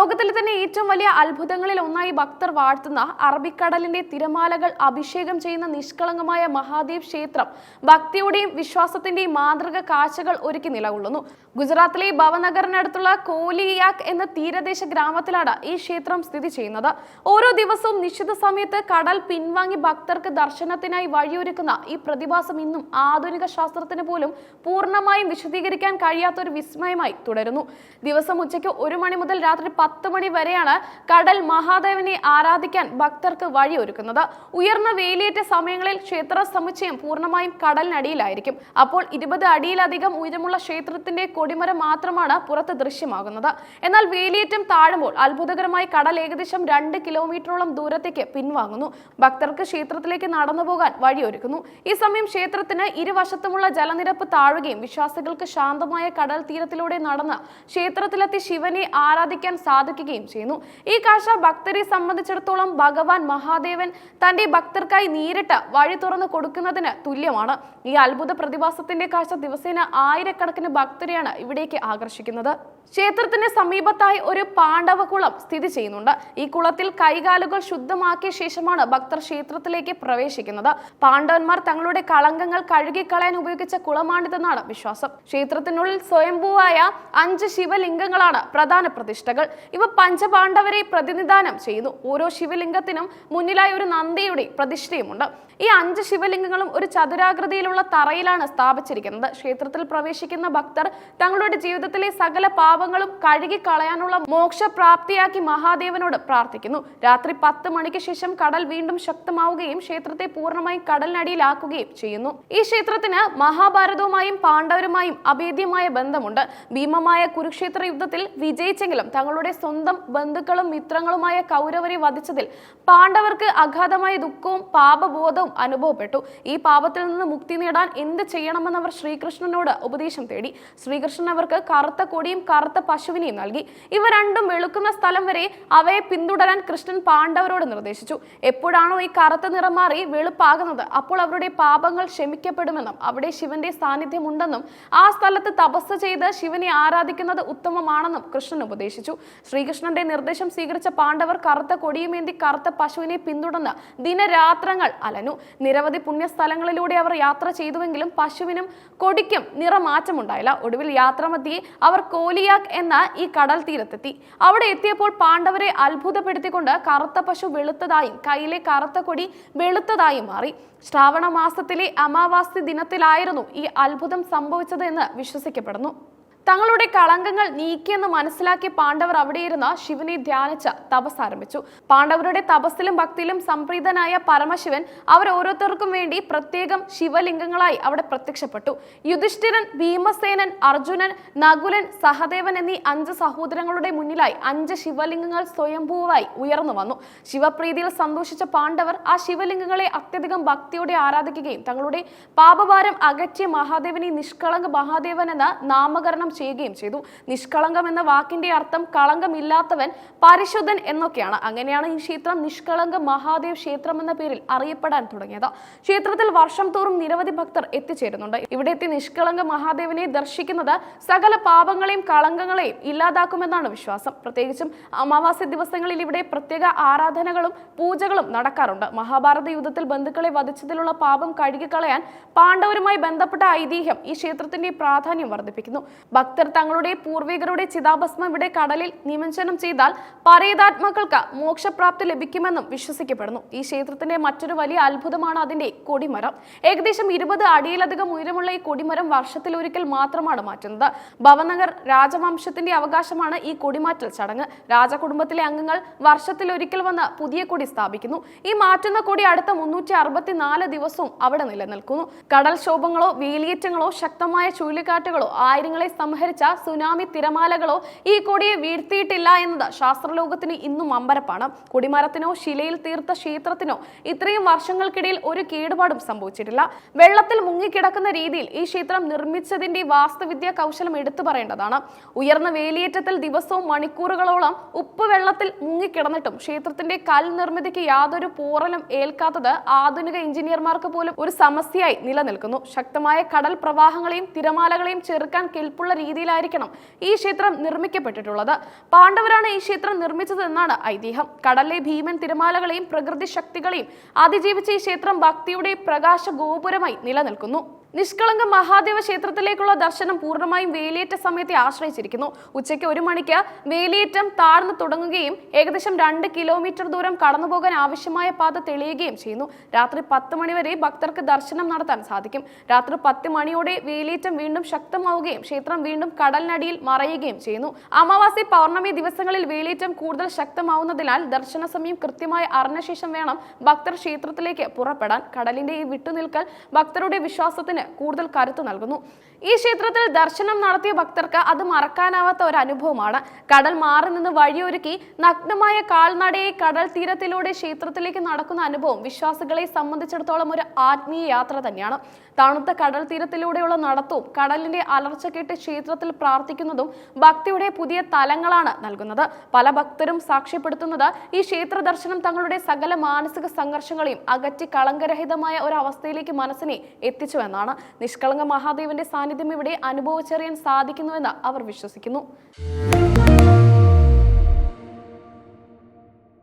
ലോകത്തിലെ തന്നെ ഏറ്റവും വലിയ അത്ഭുതങ്ങളിൽ ഒന്നായി ഭക്തർ വാഴ്ത്തുന്ന അറബിക്കടലിന്റെ തിരമാലകൾ അഭിഷേകം ചെയ്യുന്ന നിഷ്കളങ്കമായ മഹാദേവ് ക്ഷേത്രം ഭക്തിയുടെയും വിശ്വാസത്തിന്റെയും മാതൃക കാഴ്ചകൾ ഒരുക്കി നിലകൊള്ളുന്നു. ഗുജറാത്തിലെ ഭവനഗറിനടുത്തുള്ള കോലിയാക് എന്ന തീരദേശ ഗ്രാമത്തിലാണ് ഈ ക്ഷേത്രം സ്ഥിതി ചെയ്യുന്നത്. ഓരോ ദിവസവും നിശ്ചിത സമയത്ത് കടൽ പിൻവാങ്ങി ഭക്തർക്ക് ദർശനത്തിനായി വഴിയൊരുക്കുന്ന ഈ പ്രതിഭാസം ഇന്നും ആധുനിക ശാസ്ത്രത്തിന് പോലും പൂർണമായും വിശദീകരിക്കാൻ കഴിയാത്ത ഒരു വിസ്മയമായി തുടരുന്നു. ദിവസം ഉച്ചയ്ക്ക് ഒരു മണി മുതൽ രാത്രി പത്ത് മണി വരെയാണ് കടൽ മഹാദേവനെ ആരാധിക്കാൻ ഭക്തർക്ക് വഴിയൊരുക്കുന്നത്. ഉയർന്ന വേലിയേറ്റ സമയങ്ങളിൽ ക്ഷേത്ര സമുച്ചയം പൂർണമായും കടലിനടിയിലായിരിക്കും. അപ്പോൾ ഇരുപത് അടിയിലധികം ഉയരമുള്ള ക്ഷേത്രത്തിന്റെ കൊടിമരം മാത്രമാണ് പുറത്ത് ദൃശ്യമാകുന്നത്. എന്നാൽ വേലിയേറ്റം താഴുമ്പോൾ അത്ഭുതകരമായി കടൽ ഏകദേശം രണ്ട് കിലോമീറ്ററോളം ദൂരത്തേക്ക് പിൻവാങ്ങുന്നു. ഭക്തർക്ക് ക്ഷേത്രത്തിലേക്ക് നടന്നു പോകാൻ വഴിയൊരുക്കുന്നു. ഈ സമയം ക്ഷേത്രത്തിന് ഇരുവശത്തുമുള്ള ജലനിരപ്പ് താഴുകയും വിശ്വാസികൾക്ക് ശാന്തമായ കടൽ തീരത്തിലൂടെ നടന്ന് ക്ഷേത്രത്തിലെത്തി ശിവനെ ആരാധിക്കാൻ സാധിക്കുകയും ചെയ്യുന്നു. ഈ കാഴ്ച ഭക്തരെ സംബന്ധിച്ചിടത്തോളം ഭഗവാൻ മഹാദേവൻ തന്റെ ഭക്തർക്കായി നേരിട്ട് വഴി തുറന്നു കൊടുക്കുന്നതിന് തുല്യമാണ്. ഈ അത്ഭുത പ്രതിഭാസത്തിന്റെ കാഴ്ച ദിവസേന ആയിരക്കണക്കിന് ഭക്തരെയാണ് ഇവിടേക്ക് ആകർഷിക്കുന്നത്. ക്ഷേത്രത്തിന് സമീപത്തായി ഒരു പാണ്ഡവകുളം സ്ഥിതി ചെയ്യുന്നുണ്ട്. ഈ കുളത്തിൽ കൈകാലുകൾ ശുദ്ധമാക്കിയ ശേഷമാണ് ഭക്തർ ക്ഷേത്രത്തിലേക്ക് പ്രവേശിക്കുന്നത്. പാണ്ഡവന്മാർ തങ്ങളുടെ കളങ്കങ്ങൾ കഴുകിക്കളയാൻ ഉപയോഗിച്ച കുളമാണിതെന്നാണ് വിശ്വാസം. ക്ഷേത്രത്തിനുള്ളിൽ സ്വയംഭൂവായ അഞ്ച് ശിവലിംഗങ്ങളാണ് പ്രധാന പ്രതിഷ്ഠകൾ. ഇവ പഞ്ചപാണ്ഡവരെ പ്രതിനിധാനം ചെയ്യുന്നു. ഓരോ ശിവലിംഗത്തിനും മുന്നിലായി ഒരു നന്ദിയുടെ പ്രതിഷ്ഠയുമുണ്ട്. ഈ അഞ്ച് ശിവലിംഗങ്ങളും ഒരു ചതുരാകൃതിയിലുള്ള തറയിലാണ് സ്ഥാപിച്ചിരിക്കുന്നത്. ക്ഷേത്രത്തിൽ പ്രവേശിക്കുന്ന ഭക്തർ തങ്ങളുടെ ജീവിതത്തിലെ സകല പാപങ്ങളും കഴുകി കളയാനുള്ള മോക്ഷപ്രാപ്തിയാക്കി മഹാദേവനോട് പ്രാർത്ഥിക്കുന്നു. രാത്രി പത്ത് മണിക്ക് ശേഷം കടൽ വീണ്ടും ശക്തമാവുകയും ക്ഷേത്രത്തെ പൂർണമായും കടലിനടിയിലാക്കുകയും ചെയ്യുന്നു. ഈ ക്ഷേത്രത്തിന് മഹാഭാരതവുമായും പാണ്ഡവരുമായും അഭേദ്യമായ ബന്ധമുണ്ട്. ഭീമമായ കുരുക്ഷേത്ര യുദ്ധത്തിൽ വിജയിച്ചെങ്കിലും തങ്ങളുടെ സ്വന്തം ബന്ധുക്കളും മിത്രങ്ങളുമായ കൗരവരെ വധിച്ചതിൽ പാണ്ഡവർക്ക് അഗാധമായ ദുഃഖവും പാപബോധവും അനുഭവപ്പെട്ടു. ഈ പാപത്തിൽ നിന്ന് മുക്തി നേടാൻ എന്ത് ചെയ്യണമെന്ന് അവർ ശ്രീകൃഷ്ണനോട് ഉപദേശം തേടി. ശ്രീകൃഷ്ണൻ അവർക്ക് കറുത്ത കൊടിയും കറുത്ത പശുവിനെയും നൽകി. ഇവ രണ്ടും വെളുക്കുന്ന സ്ഥലം വരെ അവയെ പിന്തുടരാൻ കൃഷ്ണൻ പാണ്ഡവരോട് നിർദ്ദേശിച്ചു. എപ്പോഴാണോ ഈ കറുത്ത നിറം മാറി വെളുപ്പാകുന്നത് അപ്പോൾ അവരുടെ പാപങ്ങൾ ക്ഷമിക്കപ്പെടുമെന്നും അവിടെ ശിവന്റെ സാന്നിധ്യം ഉണ്ടെന്നും ആ സ്ഥലത്ത് തപസ് ചെയ്ത് ശിവനെ ആരാധിക്കുന്നത് ഉത്തമമാണെന്നും കൃഷ്ണൻ ഉപദേശിച്ചു. ശ്രീകൃഷ്ണന്റെ നിർദ്ദേശം സ്വീകരിച്ച പാണ്ഡവർ കറുത്ത കൊടിയുമേന്തി കറുത്ത പശുവിനെ പിന്തുടർന്ന് ദിനരാത്രങ്ങൾ അലനു നിരവധി പുണ്യസ്ഥലങ്ങളിലൂടെ അവർ യാത്ര ചെയ്തുവെങ്കിലും പശുവിനും കൊടിക്കും നിറമാറ്റമുണ്ടായില്ല. ഒടുവിൽ യാത്രാമധ്യേ അവർ കോലിയാക് എന്ന ഈ കടൽ തീരത്തെത്തി. അവിടെ എത്തിയപ്പോൾ പാണ്ഡവരെ അത്ഭുതപ്പെടുത്തിക്കൊണ്ട് കറുത്ത പശു വെളുത്തതായും കയ്യിലെ കറുത്ത കൊടി വെളുത്തതായും മാറി. ശ്രാവണ മാസത്തിലെ അമാവാസി ദിനത്തിലായിരുന്നു ഈ അത്ഭുതം സംഭവിച്ചത് എന്ന് വിശ്വസിക്കപ്പെടുന്നു. തങ്ങളുടെ കളങ്കങ്ങൾ നീക്കിയെന്ന് മനസ്സിലാക്കിയ പാണ്ഡവർ അവിടെ ഇരുന്ന ശിവനെ ധ്യാനിച്ച് തപസ് ആരംഭിച്ചു. പാണ്ഡവരുടെ തപസ്സിലും ഭക്തിയിലും സംപ്രീതനായ പരമശിവൻ അവർ ഓരോരുത്തർക്കും വേണ്ടി പ്രത്യേകം ശിവലിംഗങ്ങളായി അവിടെ പ്രത്യക്ഷപ്പെട്ടു. യുധിഷ്ഠിരൻ ഭീമസേനൻ അർജുനൻ നകുലൻ സഹദേവൻ എന്നീ അഞ്ച് സഹോദരങ്ങളുടെ മുന്നിലായി അഞ്ച് ശിവലിംഗങ്ങൾ സ്വയംഭൂവായി ഉയർന്നു വന്നു. ശിവപ്രീതിയിൽ സന്തോഷിച്ച പാണ്ഡവർ ആ ശിവലിംഗങ്ങളെ അത്യധികം ഭക്തിയോടെ ആരാധിക്കുകയും തങ്ങളുടെ പാപഭാരം അകറ്റിയ മഹാദേവനെ നിഷ്കളങ്ക് മഹാദേവൻ എന്ന നാമകരണം ചെയ്യുകയും ചെയ്തു. നിഷ്കളങ്കം എന്ന വാക്കിന്റെ അർത്ഥം കളങ്കമില്ലാത്തവൻ പരിശുദ്ധൻ എന്നൊക്കെയാണ്. അങ്ങനെയാണ് ഈ ക്ഷേത്രം നിഷ്കളങ്ക മഹാദേവ് ക്ഷേത്രം എന്ന പേരിൽ അറിയപ്പെടാൻ തുടങ്ങിയത്. ക്ഷേത്രത്തിൽ വർഷം തോറും നിരവധി ഭക്തർ എത്തിച്ചേരുന്നുണ്ട്. ഇവിടെ എത്തി നിഷ്കളങ്ക മഹാദേവനെ ദർശിക്കുന്നത് സകല പാപങ്ങളെയും കളങ്കങ്ങളെയും ഇല്ലാതാക്കുമെന്നാണ് വിശ്വാസം. പ്രത്യേകിച്ചും അമാവാസ്യ ദിവസങ്ങളിൽ ഇവിടെ പ്രത്യേക ആരാധനകളും പൂജകളും നടക്കാറുണ്ട്. മഹാഭാരത യുദ്ധത്തിൽ ബന്ധുക്കളെ വധിച്ചതിലുള്ള പാപം കഴുകിക്കളയാൻ പാണ്ഡവരുമായി ബന്ധപ്പെട്ട ഐതിഹ്യം ഈ ക്ഷേത്രത്തിന്റെ പ്രാധാന്യം വർദ്ധിപ്പിക്കുന്നു. ഭക്തർ തങ്ങളുടെ പൂർവികരുടെ ചിതാഭസ്മം ഇവിടെ കടലിൽ നിമഞ്ജനം ചെയ്താൽ പരേതാത്മാക്കൾക്ക് മോക്ഷപ്രാപ്തി ലഭിക്കുമെന്നും വിശ്വസിക്കപ്പെടുന്നു. ഈ ക്ഷേത്രത്തിന്റെ മറ്റൊരു വലിയ അത്ഭുതമാണ് അതിന്റെ കൊടിമരം. ഏകദേശം ഇരുപത് അടിയിലധികം ഉയരമുള്ള ഈ കൊടിമരം വർഷത്തിൽ ഒരിക്കൽ മാത്രമാണ് മാറ്റുന്നത്. ഭവനഗർ രാജവംശത്തിന്റെ അവകാശമാണ് ഈ കൊടിമാറ്റൽ ചടങ്ങ്. രാജകുടുംബത്തിലെ അംഗങ്ങൾ വർഷത്തിൽ ഒരിക്കൽ വന്ന് പുതിയ കൊടി സ്ഥാപിക്കുന്നു. ഈ മാറ്റുന്ന കൊടി അടുത്ത മുന്നൂറ്റി അറുപത്തിനാല് ദിവസവും അവിടെ നിലനിൽക്കുന്നു. കടൽക്ഷോഭങ്ങളോ വേലിയേറ്റങ്ങളോ ശക്തമായ ചുഴലിക്കാറ്റുകളോ ആയിരങ്ങളെ സംഹരിച്ച സുനാമി തിരമാലകളോ ഈ കൊടിയെ വീഴ്ത്തിയിട്ടില്ല എന്നത് ശാസ്ത്രലോകത്തിന് ഇന്നും അമ്പരപ്പാണ്. കൊടിമരത്തിനോ ശിലയിൽ തീർത്ത ക്ഷേത്രത്തിനോ ഇത്രയും വർഷങ്ങൾക്കിടയിൽ ഒരു കേടുപാടും സംഭവിച്ചിട്ടില്ല. വെള്ളത്തിൽ മുങ്ങിക്കിടക്കുന്ന രീതിയിൽ ഈ ക്ഷേത്രം നിർമ്മിച്ചതിന്റെ വാസ്തുവിദ്യ കൗശലം എടുത്തു പറയേണ്ടതാണ്. ഉയർന്ന വേലിയേറ്റത്തിൽ ദിവസവും മണിക്കൂറുകളോളം ഉപ്പ് വെള്ളത്തിൽ മുങ്ങിക്കിടന്നിട്ടും ക്ഷേത്രത്തിന്റെ കൽ നിർമ്മിതിക്ക് യാതൊരു പോറലും ഏൽക്കാത്തത് ആധുനിക എഞ്ചിനീയർമാർക്ക് പോലും ഒരു സമസ്യയായി നിലനിൽക്കുന്നു. ശക്തമായ കടൽ പ്രവാഹങ്ങളെയും തിരമാലകളെയും ചെറുക്കാൻ കെൽപ്പുള്ള രീതിയിലായിരിക്കണം ഈ ക്ഷേത്രം നിർമ്മിക്കപ്പെട്ടിട്ടുള്ളത്. പാണ്ഡവരാണ് ഈ ക്ഷേത്രം നിർമ്മിച്ചതെന്നാണ് ഐതിഹ്യം. കടലിലെ ഭീമൻ തിരമാലകളെയും പ്രകൃതി ശക്തികളെയും അതിജീവിച്ച ഈ ക്ഷേത്രം ഭക്തിയുടെ പ്രകാശ ഗോപുരമായി നിലനിൽക്കുന്നു. നിഷ്കളങ്ക മഹാദേവ ക്ഷേത്രത്തിലേക്കുള്ള ദർശനം പൂർണമായും വേലിയേറ്റ സമയത്തെ ആശ്രയിച്ചിരിക്കുന്നു. ഉച്ചയ്ക്ക് ഒരു മണിക്ക് വേലിയേറ്റം താഴ്ന്നു തുടങ്ങുകയും ഏകദേശം രണ്ട് കിലോമീറ്റർ ദൂരം കടന്നുപോകാൻ ആവശ്യമായ പാത തെളിയുകയും ചെയ്യുന്നു. രാത്രി പത്ത് മണിവരെ ഭക്തർക്ക് ദർശനം നടത്താൻ സാധിക്കും. രാത്രി പത്ത് മണിയോടെ വേലിയേറ്റം വീണ്ടും ശക്തമാവുകയും ക്ഷേത്രം വീണ്ടും കടലിനടിയിൽ മറയുകയും ചെയ്യുന്നു. അമാവാസി പൗർണമി ദിവസങ്ങളിൽ വേലിയേറ്റം കൂടുതൽ ശക്തമാവുന്നതിനാൽ ദർശന സമയം കൃത്യമായി അറിഞ്ഞ ശേഷം വേണം ഭക്തർ ക്ഷേത്രത്തിലേക്ക് പുറപ്പെടാൻ. കടലിന്റെ ഈ വിട്ടുനിൽക്കൽ ഭക്തരുടെ വിശ്വാസത്തിന് കൂടുതൽ കരുത്ത് നൽകുന്നു. ഈ ക്ഷേത്രത്തിൽ ദർശനം നടത്തിയ ഭക്തർക്ക് അത് മറക്കാനാവാത്ത ഒരു അനുഭവമാണ് കടൽ മാറി നിന്ന് വഴിയൊരുക്കി നഗ്നമായ കാൽനടയെ കടൽ തീരത്തിലൂടെ ക്ഷേത്രത്തിലേക്ക് നടക്കുന്ന അനുഭവം വിശ്വാസികളെ സംബന്ധിച്ചിടത്തോളം ഒരു ആത്മീയ യാത്ര തന്നെയാണ്. തണുത്ത കടൽ തീരത്തിലൂടെയുള്ള നടത്തവും കടലിന്റെ അലർച്ച കേട്ട് ക്ഷേത്രത്തിൽ പ്രാർത്ഥിക്കുന്നതും ഭക്തിയുടെ പുതിയ തലങ്ങളാണ് നൽകുന്നത്. പല ഭക്തരും സാക്ഷ്യപ്പെടുത്തുന്നത് ഈ ക്ഷേത്ര ദർശനം തങ്ങളുടെ സകല മാനസിക സംഘർഷങ്ങളെയും അകറ്റി കളങ്കരഹിതമായ ഒരു അവസ്ഥയിലേക്ക് മനസ്സിനെ എത്തിച്ചു എന്നാണ്. നിഷ്കളങ്ക മഹാദേവന്റെ സാന്നിധ്യം ഇവിടെ അനുഭവിച്ചറിയാൻ സാധിക്കുന്നുവെന്ന് അവർ വിശ്വസിക്കുന്നു.